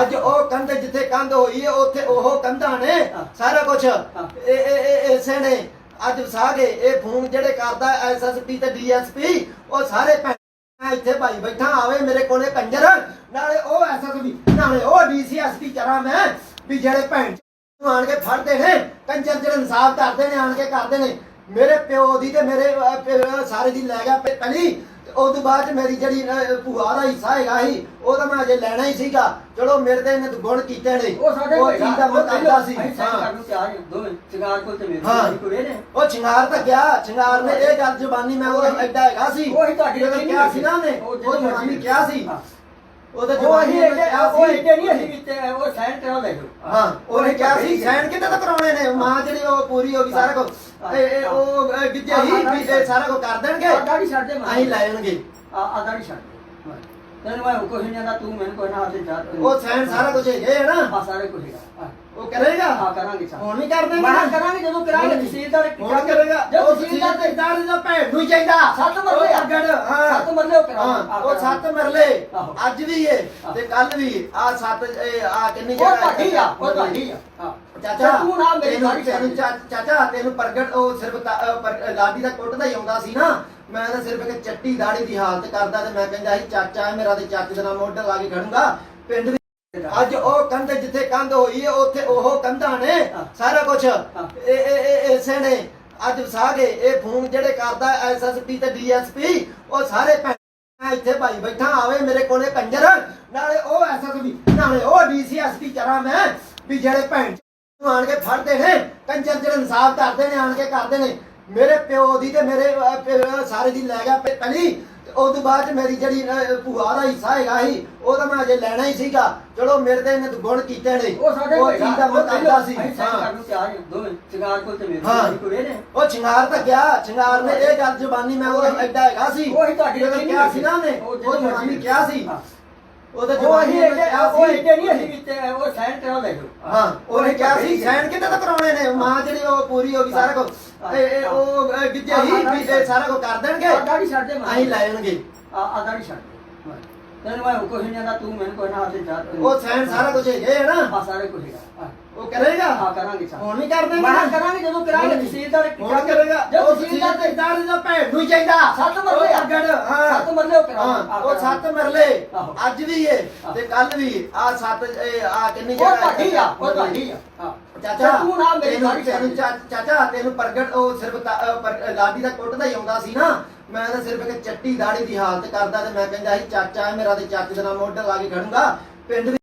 ਅੱਜ ਉਹ ਕੰਧ ਜਿੱਥੇ ਕੰਧ ਹੋਈ ਹੈ ਉੱਥੇ ਉਹ ਕੰਧਾਂ ਨੇ। ਸਾਰਾ ਕੁਝ। ਇਹ ਇਹ ਇਹ ਇਸੇ ਨੇ ਅੱਜ ਵਸਾ ਗਏ ਇਹ ਫੋਨ ਜਿਹੜੇ ਕਰਦਾ ਐਸਐਸਪੀ ਤੇ ਡੀਐਸਪੀ ਉਹ ਸਾਰੇ ਮੈਂ ਇੱਥੇ ਭਾਈ ਬੈਠਾ ਆਵੇ ਮੇਰੇ ਕੋਲੇ ਕੰਜਰ ਨਾਲੇ ਉਹ ਐਸਐਸਪੀ ਨਾਲੇ ਉਹ ਡੀਸੀਐਸਪੀ ਚਰਾ ਮੈਂ ਵੀ ਜਿਹੜੇ ਭੈਣ ਨੂੰ ਆਣ ਕੇ ਫੜਦੇ ਨੇ ਕੰਜਰ ਜਿਹੜੇ ਇਨਸਾਫ ਕਰਦੇ ਨੇ ਆਣ ਕੇ ਕਰਦੇ ਨੇ ਮੇਰੇ ਪਿਓ ਦੀ ਤੇ ਮੇਰੇ ਸਾਰੇ ਦੀ ਲੈ ਗਿਆ ਪਹਿਲੀ ਤੋਂ ਬਾਅਦ 'ਚ ਮੇਰੀ ਜਿਹੜੀ ਅਹ, ਭੂਆ ਦਾ ਹਿੱਸਾ ਹੈਗਾ ਸੀ ਉਹ ਤਾਂ ਮੈਂ ਅਜੇ ਲੈਣਾ ਹੀ ਸੀਗਾ। ਚਲੋ ਮੇਰੇ ਤੇ ਇਹਨੇ ਗੁਣ ਕੀਤੇ ਨੇ। ਉਹ ਸਾਡੇ ਉਹ ਚੀਜ਼ ਦਾ ਮੈਂ ਕਰਦਾ ਸੀ। ਹਾਂ। ਕਰਨ ਨੂੰ ਤਿਆਰ ਹਾਂ ਦੋਵੇਂ ਚਿੰਗਾਰ ਕੋਲ ਤੇ ਮੇਰੇ ਹਾਂ। ਕੋਲ ਕੋਈ ਨੇ। ਉਹ ਸ਼ਿੰਗਾਰ ਤਾਂ ਗਿਆ। ਸ਼ਿੰਗਾਰ ਨੇ ਇਹ ਗੱਲ ਜ਼ੁਬਾਨੀ ਮੈਂ ਉਹ ਐਡਾ ਹੈਗਾ ਸੀ। ਉਹੀ ਤੁਹਾਡੀ ਜਦੋਂ ਯਕੀਨ ਕਿਹਾ ਸੀ ਨਾ ਨੇ ਉਹ ਉਹ ਜ਼ੁਬਾਨੀ। ਕਿਹਾ ਸੀ। ਹਾਂ। ਉਹਦਾ ਉਹ ਅਸੀਂ ਕਿਹਾ ਉਹ ਇਹਦੇ ਨਹੀਂ ਅਸੀਂ ਕੀਤੇ ਉਹ ਸਾਈਨ ਕਰਾ ਲੈ ਜਾਓ। ਹਾਂ ਉਹਨੇ ਕਿਹਾ ਸੀ ਸਾਈਨ ਕਿਤੇ ਤਾਂ ਕਰਾਉਣੇ ਨੇ? ਮਾਂ ਜਿਹੜੀ ਉਹ ਪੂਰੀ ਹੋ ਗਈ ਸਾਰਾ ਕੁਝ ਇਹ ਇਹ ਉਹ ਅਹ, ਗਿੱਜੇ ਹੀ ਵੀ ਇਹ ਸਾਰਾ ਕੁਝ ਕਰ ਦੇਣਗੇ। ਆਦਾੜੀ ਛੱਡ ਦੇ ਅਸੀਂ ਲੈ ਜਾਣਗੇ। ਆ ਆਦਾੜੀ ਛੱਡ ਦੇ। ਤੈਨੂੰ ਮੈਂ ਕੁਝ ਨਹੀਂ ਆਂਦਾ ਤੂੰ ਮੈਨੂੰ ਕੋਈ ਨਾ ਹੱਥ ਜਾ ਉਹ ਸਾਈਨ ਸਾਰਾ ਕੁਝ ਹੈਗੇ ਹੈ ਨਾ। ਆ ਸਾਰੇ ਕੁਝ ਹੈਗਾ। ਉਹ ਕਰੇਗਾ? ਹਾਂ ਕਰਾਂਗੇ ਸਾ ਹੁਣ ਵੀ ਕਰ ਦੇਣਗੇ ਕਰਾਂਗੇ ਜਦੋਂ ਕਰਾਂਗੇ ਤਹਿਸੀਲਦਾਰ ਹੁਣ ਕਰੇਗਾ। ਜਦੋਂ ਉਹ ਤਹਿਸੀਲਦਾਰ ਤਹਿਸੀਲਦਾਰ ਤਹਿਸੀਲਦਾਰ ਦਾ ਭੈਣ ਨੂੰ ਹੀ ਚਾਹੀਦਾ ਸੱਤ ਮਰਲੇ ਆ। ਪ੍ਰਗਟ, ਹਾਂ ਸੱਤ ਮਰਲੇ ਉਹ ਕਰਾਓ। ਹਾਂ, ਉਹ। ਸੱਤ ਮਰਲੇ ਆਹੋ। ਅੱਜ ਵੀ ਏ। ਤੇ ਕੱਲ ਵੀ ਆ ਸੱਤ ਇਹ ਆ ਕਿੰਨੀ ਉਹ ਤੁਹਾਡੀ ਆ ਉਹ ਤੁਹਾਡੀ ਆ ਹਾਂ ਚਾਚਾ ਤੂੰ ਨਾ ਮੇਰੀ ਤੈਨੂੰ- ਗਾੜੀ ਤੈਨੂੰ ਚਾ- ਚਾਚਾ ਤੈਨੂੰ ਪ੍ਰਗਟ ਉਹ ਸਿਰਫ ਤਾ- ਅਹ ਪਰ- ਲਾਡੀ ਦਾ ਕੁੱਟਦਾ ਹੀ ਆਉਂਦਾ ਸੀ ਨਾ ਮੈਂ ਤਾਂ ਸਿਰਫ ਇੱਕ ਚੱਟੀ ਦਾੜੀ ਦੀ ਹਾਲਤ ਕਰਦਾ ਤੇ ਮੈਂ ਕਹਿੰਦਾ ਸੀ ਚਾਚਾ ਹੈ ਮੇਰਾ ਤੇ ਚਾਚੇ ਦਾ ਨਾਮ ਮੋਢਾ ਲਾ ਕੇ ਖੜੂੰਗਾ ਪਿੰਡ ਵੀ ਅੱਜ ਉਹ ਕੰਧ ਜਿੱਥੇ ਕੰਧ ਹੋਈ ਹੈ ਉੱਥੇ ਉਹ ਕੰਧਾਂ ਨੇ ਹਾਂ। ਸਾਰਾ ਕੁਝ। ਇਹ ਇਹ ਇਹ ਇਸੇ ਨੇ ਅੱਜ ਵਸਾ ਗਏ ਇਹ ਫੋਨ ਜਿਹੜੇ ਕਰਦਾ ਐਸਐਸਪੀ ਤੇ ਡੀਐਸਪੀ ਉਹ ਸਾਰੇ ਭੈਣ ਮੈਂ ਇੱਥੇ ਭਾਈ ਬੈਠਾ, ਆਵੇ ਮੇਰੇ ਕੋਲੇ ਕੰਜਰ, ਨਾਲੇ ਉਹ ਐਸਐਸਪੀ ਨਾਲੇ ਉਹ ਡੀਸੀਐਸਪੀ ਚਰਾ ਮੈਂ, ਵੀ ਜਿਹੜੇ ਭੈਣ ਨੂੰ ਆਣ ਕੇ ਫੜਦੇ ਨੇ, ਕੰਜਰ ਜਿਹੜੇ ਇਨਸਾਫ ਕਰਦੇ ਨੇ, ਆਣ ਕੇ ਕਰਦੇ ਨੇ, ਮੇਰੇ ਪਿਓ ਦੀ ਤੇ ਮੇਰੇ ਸਾਰੇ ਦੀ ਲੈ ਗਿਆ ਪਹਿਲੀ ਉਸ ਤੋਂ ਬਾਅਦ ਮੇਰੀ ਜਿਹੜੀ ਅਹ, ਭੂਆ ਦਾ ਹਿੱਸਾ ਹੈਗਾ ਸੀ ਉਹ ਤਾਂ ਮੈਂ ਅਜੇ ਲੈਣਾ ਹੀ ਸੀਗਾ। ਚਲੋ ਮੇਰੇ ਤੇ ਇਹਨੇ ਗੁਣ ਕੀਤੇ ਨੇ। ਉਹ ਸਾਡੇ ਉਹ ਚੀਜ਼ ਦਾ ਮੈਂ ਕਰਦਾ ਸੀ। ਹਾਂ। ਕਰਨ ਨੂੰ ਤਿਆਰ ਹਾਂ ਦੋਵੇਂ ਚਿੰਗਾਰ ਕੋਲ ਤੇ ਮੇਰੇ ਹਾਂ। ਕੋਲ ਕੋਈ ਨੇ। ਉਹ ਸ਼ਿੰਗਾਰ ਤਾਂ ਗਿਆ। ਸ਼ਿੰਗਾਰ ਨੇ ਇਹ ਗੱਲ ਜ਼ੁਬਾਨੀ ਮੈਂ ਉਹ ਐਡਾ ਹੈਗਾ ਸੀ। ਉਹੀ ਤੁਹਾਡੀ ਜਦੋਂ ਯਕੀਨ ਕਿਹਾ ਸੀ ਨਾ ਨੇ ਉਹ ਉਹ ਜਿਹੜੀ ਜ਼ੁਬਾਨੀ। ਕਿਹਾ ਸੀ। ਹਾਂ। ਉਹਦਾ ਉਹ ਅਸੀਂ ਕਿਹਾ ਉਹ ਇਹਦੇ ਨਹੀਂ ਅਸੀਂ ਕੀਤੇ ਉਹ ਸਾਈਨ ਕਰਾ ਲੈ ਜਾਓ ਹਾਂ ਉਹਨੇ ਕਿਹਾ ਸੀ ਸਾਈਨ ਕਿਤੇ ਤਾਂ ਕਰਾਉਣੇ ਨੇ? ਮਾਂ ਜਿਹੜੀ ਉਹ ਪੂਰੀ ਹੋ ਗਈ ਸਾਰਾ ਕੁਝ ਇਹ ਇਹ ਉਹ ਅਹ, ਗਿੱਜੇ ਹੀ ਵੀ ਇਹ ਸਾਰਾ ਕੁਝ ਕਰ ਦੇਣਗੇ? ਆਦਾੜੀ ਛੱਡ ਦੇ ਅਸੀਂ ਲੈ ਜਾਣਗੇ। ਆ ਆਦਾੜੀ ਛੱਡ ਦੇ। ਤੈਨੂੰ ਮੈਂ ਕੁਝ ਨਹੀਂ ਆਂਦਾ ਤੂੰ ਮੈਨੂੰ ਕੋਈ ਨਾ ਹੱਥ ਜਾ ਉਹ ਸਾਈਨ ਸਾਰਾ ਕੁਝ ਹੈਗੇ ਹੈ ਨਾ। ਆ ਸਾਰੇ ਕੁਝ ਹੈਗਾ। ਉਹ ਕਰੇਗਾ? ਹਾਂ ਕਰਾਂਗੇ ਸਾ ਹੁਣ ਵੀ ਕਰ ਦੇਣਗੇ ਮੈਂ ਕਰਾਂਗੇ ਜਦੋਂ ਕਰਾਂਗੇ ਤਹਿਸੀਲਦਾਰ ਹੁਣ ਕਰੇਗਾ। ਜਦੋਂ ਉਹ ਤਹਿਸੀਲਦਾਰ ਤਹਿਸੀਲਦਾਰ ਦਾ ਭੈਣ ਨੂੰ ਹੀ ਚਾਹੀਦਾ। ਸੱਤ ਆ। ਪ੍ਰਗਟ, ਹਾਂ ਸੱਤ ਮਰਲੇ ਉਹ ਕਰਾਓ। ਹਾਂ, ਆ ਉਹ ਕਰਾਓ। ਸੱਤ ਮਰਲੇ ਆਹੋ। ਅੱਜ ਵੀ ਏ ਆਹੋ। ਤੇ ਕੱਲ ਵੀ ਆ ਸੱਤ ਇਹ ਆ ਕਿੰਨੀ ਉਹ ਜਗ੍ਹਾ ਤੁਹਾਡੀ ਆ ਉਹ ਤੁਹਾਡੀ ਆ ਹਾਂ ਚਾਚਾ ਤੂੰ ਨਾ ਮੇਰੀ ਤੈਨੂੰ- ਗਾੜੀ ਤੈਨੂੰ ਚਾ- ਚਾਚਾ ਤੈਨੂੰ ਪ੍ਰਗਟ ਉਹ ਸਿਰਫ ਤਾ- ਅਹ ਪਰ- ਲਾਡੀ ਦਾ ਕੁੱਟਦਾ ਹੀ ਆਉਂਦਾ ਸੀ ਨਾ ਮੈਂ ਤਾਂ ਸਿਰਫ ਇੱਕ ਚੱਟੀ ਦਾੜੀ ਦੀ ਹਾਲਤ ਕਰਦਾ ਤੇ ਮੈਂ ਕਹਿੰਦਾ ਸੀ ਚਾਚਾ ਹੈ ਮੇਰਾ ਤੇ ਚਾਚੇ ਦਾ ਨਾਮ ਮੋਢਾ ਲਾ ਕੇ ਖੜੂੰਗਾ ਪਿੰਡ